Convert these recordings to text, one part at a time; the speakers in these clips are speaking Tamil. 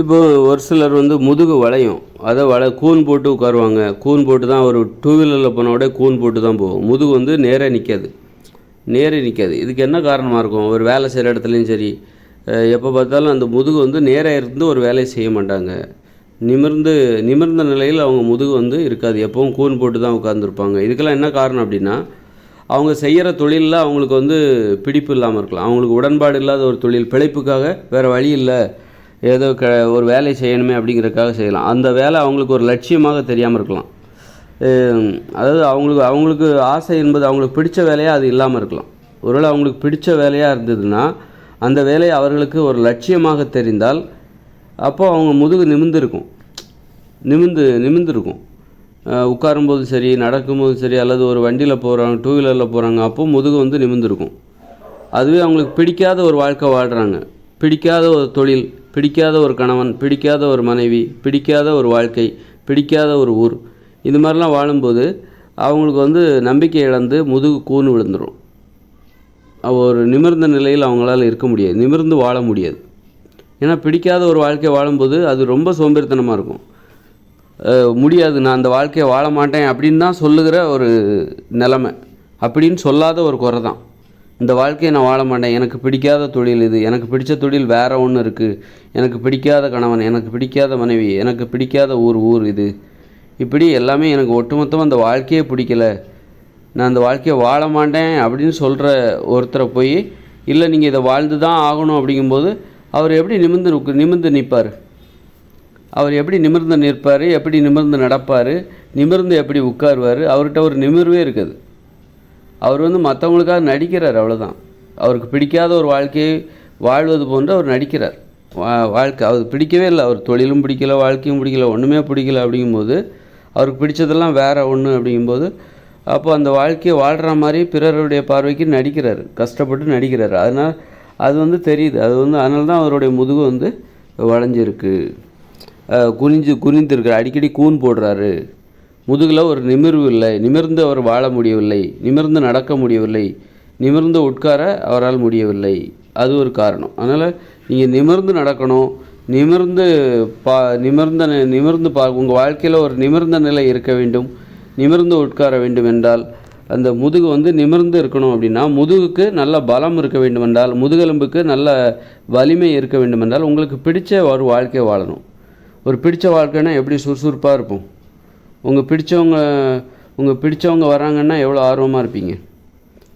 இப்போ ஒரு சிலர் வந்து முதுகு வளையும். அதை வள கூன் போட்டு உட்காருவாங்க. கூன் போட்டு தான் ஒரு டூ வீலரில் போனோட கூன் போட்டு தான் போகும். முதுகு வந்து நேராக நிற்காது நேரே நிற்காது இதுக்கு என்ன காரணமாக இருக்கும்? ஒரு வேலை செய்கிற இடத்துலையும் சரி. எப்போ பார்த்தாலும் அந்த முதுகு வந்து நேராக இருந்து ஒரு வேலையை செய்ய மாட்டாங்க. நிமிர்ந்து நிமிர்ந்த நிலையில் அவங்க முதுகு வந்து இருக்காது. எப்பவும் கூன் போட்டு தான் உட்காந்துருப்பாங்க இதுக்கெல்லாம் என்ன காரணம் அப்படின்னா அவங்க செய்கிற தொழிலில் அவங்களுக்கு வந்து பிடிப்பு இல்லாமல் இருக்கலாம். அவங்களுக்கு உடன்பாடு இல்லாத ஒரு தொழில். பிழைப்புக்காக வேறு வழி இல்லை. ஏதோ க ஒரு வேலை செய்யணுமே அப்படிங்கிறதுக்காக செய்யலாம். அந்த வேலை அவங்களுக்கு ஒரு லட்சியமாக தெரியாமல் இருக்கலாம். அதாவது அவங்களுக்கு அவங்களுக்கு ஆசை என்பது அவங்களுக்கு பிடிச்ச வேலையாக அது இல்லாமல் இருக்கலாம். ஒருவேளை அவங்களுக்கு பிடிச்ச வேலையாக இருந்ததுன்னா அந்த வேலையை அவர்களுக்கு ஒரு லட்சியமாக தெரிந்தால் அப்போது அவங்க முதுகு நிமிர்ந்திருக்கும். நிமிந்து நிமிர்ந்து உட்காரும்போதும் சரி நடக்கும்போதும் சரி அல்லது ஒரு வண்டியில் போகிறாங்க டூ வீலரில் போகிறாங்க அப்போ முதுகு வந்து நிமிர்ந்திருக்கும். அதுவே அவங்களுக்கு பிடிக்காத ஒரு வாழ்க்கை வாழ்கிறாங்க பிடிக்காத ஒரு தொழில் பிடிக்காத ஒரு கணவன் பிடிக்காத ஒரு மனைவி பிடிக்காத ஒரு வாழ்க்கை பிடிக்காத ஒரு ஊர் இது மாதிரிலாம் வாழும்போது அவங்களுக்கு வந்து நம்பிக்கை இழந்து முதுகு கூன் விழுந்துடும் ஒரு நிமிர்ந்த நிலையில் அவங்களால இருக்க முடியாது நிமிர்ந்து வாழ முடியாது. ஏன்னா பிடிக்காத ஒரு வாழ்க்கை வாழும்போது அது ரொம்ப சோம்பேறித்தனமாக இருக்கும். முடியாது நான் அந்த வாழ்க்கையை வாழ மாட்டேன் அப்படின்னு தான் சொல்லுகிற ஒரு நிலமை. அப்படின்னு சொல்லாத ஒரு குறை தான். இந்த வாழ்க்கையை நான் வாழ மாட்டேன். எனக்கு பிடிக்காத தொழில் இது. எனக்கு பிடிச்ச தொழில் வேற ஒன்று இருக்குது எனக்கு பிடிக்காத கணவன் எனக்கு பிடிக்காத மனைவி எனக்கு பிடிக்காத ஊர் ஊர் இது. இப்படி எல்லாமே எனக்கு ஒட்டுமொத்தமாக அந்த வாழ்க்கையே பிடிக்கல. நான் அந்த வாழ்க்கையை வாழ மாட்டேன் அப்படின்னு சொல்கிற ஒருத்தரை போய் இல்லை நீங்கள் இதை வாழ்ந்து தான் ஆகணும். அப்படிங்கும்போது அவர் எப்படி நிமிர்ந்து நிமிர்ந்து நிற்பார்? அவர் எப்படி நிமிர்ந்து நிற்பார்? எப்படி நிமிர்ந்து நடப்பார்? நிமிர்ந்து எப்படி உட்காருவார்? அவர்கிட்ட ஒரு நிமிர்வே இருக்குது. அவர் வந்து மற்றவங்களுக்காக நடிக்கிறார் அவ்வளோதான் அவருக்கு பிடிக்காத ஒரு வாழ்க்கையை வாழ்வது போன்று அவர் நடிக்கிறார். வா வாழ்க்கை அவர் பிடிக்கவே இல்லை. அவர் தொழிலும் பிடிக்கல வாழ்க்கையும் பிடிக்கல ஒன்றுமே பிடிக்கல அப்படிங்கும்போது அவருக்கு பிடிச்சதெல்லாம் வேறு ஒன்று அப்படிங்கும்போது அப்போ அந்த வாழ்க்கையை வாழ்கிற மாதிரி பிறருடைய பார்வைக்கு நடிக்கிறார். கஷ்டப்பட்டு நடிக்கிறார். அதனால் அது வந்து தெரியுது. அது வந்து அதனால தான் அவருடைய முதுகு வந்து வளைஞ்சிருக்கு. குனிஞ்சு குனிந்திருக்கிறார். அடிக்கடி கூன் போடுறாரு. முதுகில் ஒரு நிமிர்வு இல்லை. நிமிர்ந்து அவர் வாழ முடியவில்லை. நிமிர்ந்து நடக்க முடியவில்லை. நிமிர்ந்து உட்கார அவரால் முடியவில்லை. அது ஒரு காரணம். அதனால் நீங்கள் நிமிர்ந்து நடக்கணும். நிமிர்ந்து பா நிமிர்ந்த நிமிர்ந்து பா உங்கள் வாழ்க்கையில் ஒரு நிமிர்ந்த நிலை இருக்க வேண்டும். நிமிர்ந்து உட்கார வேண்டும் என்றால் அந்த முதுகு வந்து நிமிர்ந்து இருக்கணும் அப்படின்னா முதுகுக்கு நல்ல பலம் இருக்க வேண்டும் என்றால் முதுகெலும்புக்கு நல்ல வலிமை இருக்க வேண்டும் என்றால் உங்களுக்கு பிடிச்ச ஒரு வாழ்க்கையை வாழணும். ஒரு பிடிச்ச வாழ்க்கைன்னா எப்படி சுறுசுறுப்பாக இருப்போம்? உங்கள் பிடிச்சவங்க உங்கள் பிடிச்சவங்க வராங்கன்னா எவ்வளோ ஆர்வமாக இருப்பீங்க?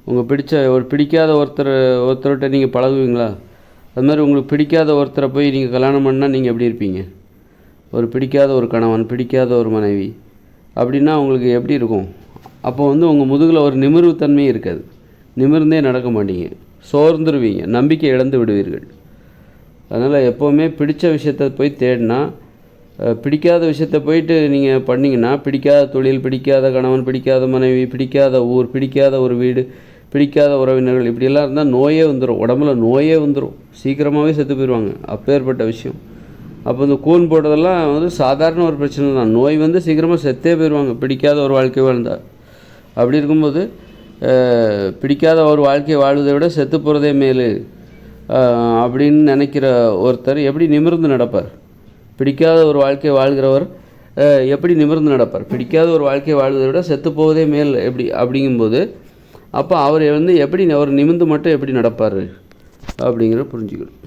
உங்கள் பிடிச்ச ஒரு பிடிக்காத ஒருத்தர் ஒருத்தர்கிட்ட நீங்கள் பழகுவீங்களா? அது மாதிரி உங்களுக்கு பிடிக்காத ஒருத்தரை போய் நீங்கள் கல்யாணம் பண்ணால் நீங்கள் எப்படி இருப்பீங்க? ஒரு பிடிக்காத ஒரு கணவன் பிடிக்காத ஒரு மனைவி அப்படின்னா உங்களுக்கு எப்படி இருக்கும்? அப்போ வந்து உங்கள் முதுகில் ஒரு நிமிர்வுத்தன்மை இருக்காது. நிமிர்ந்தே நடக்க மாட்டீங்க. சோர்ந்துருவீங்க. நம்பிக்கை இழந்து விடுவீர்கள். அதனால் எப்போவுமே பிடித்த விஷயத்த போய் தேடினா பிடிக்காத விஷயத்த போயிட்டு நீங்கள் பண்ணிங்கன்னா பிடிக்காத தொழில் பிடிக்காத கணவன் பிடிக்காத மனைவி பிடிக்காத ஊர் பிடிக்காத ஒரு வீடு பிடிக்காத உறவினர்கள் இப்படியெல்லாம் இருந்தால் நோயே வந்துடும் உடம்புல நோயே வந்துடும் சீக்கிரமாகவே செத்து போயிடுவாங்க அப்பேற்பட்ட விஷயம். அப்போ இந்த கூன் போடுறதெல்லாம் வந்து சாதாரண ஒரு பிரச்சனை தான். நோய் வந்து சீக்கிரமாக செத்தே போயிடுவாங்க பிடிக்காத ஒரு வாழ்க்கை வாழ்ந்தால் அப்படி இருக்கும்போது பிடிக்காத ஒரு வாழ்க்கையை வாழ்வதை விட செத்து போகிறதே மேலு. அப்படின்னு நினைக்கிற ஒருத்தர் எப்படி நிமிர்ந்து நடப்பார்? பிடிக்காத ஒரு வாழ்க்கை வாழ்கிறவர் எப்படி நிமிர்ந்து நடப்பார்? பிடிக்காத ஒரு வாழ்க்கை வாழ்வதை விட செத்து போவதே மேல் எப்படி அப்படிங்கும்போது அப்போ அவர் வந்து எப்படி அவர் நிமிர்ந்து மட்டும் எப்படி நடப்பார்? அப்படிங்கிற புரிஞ்சுக்கணும்.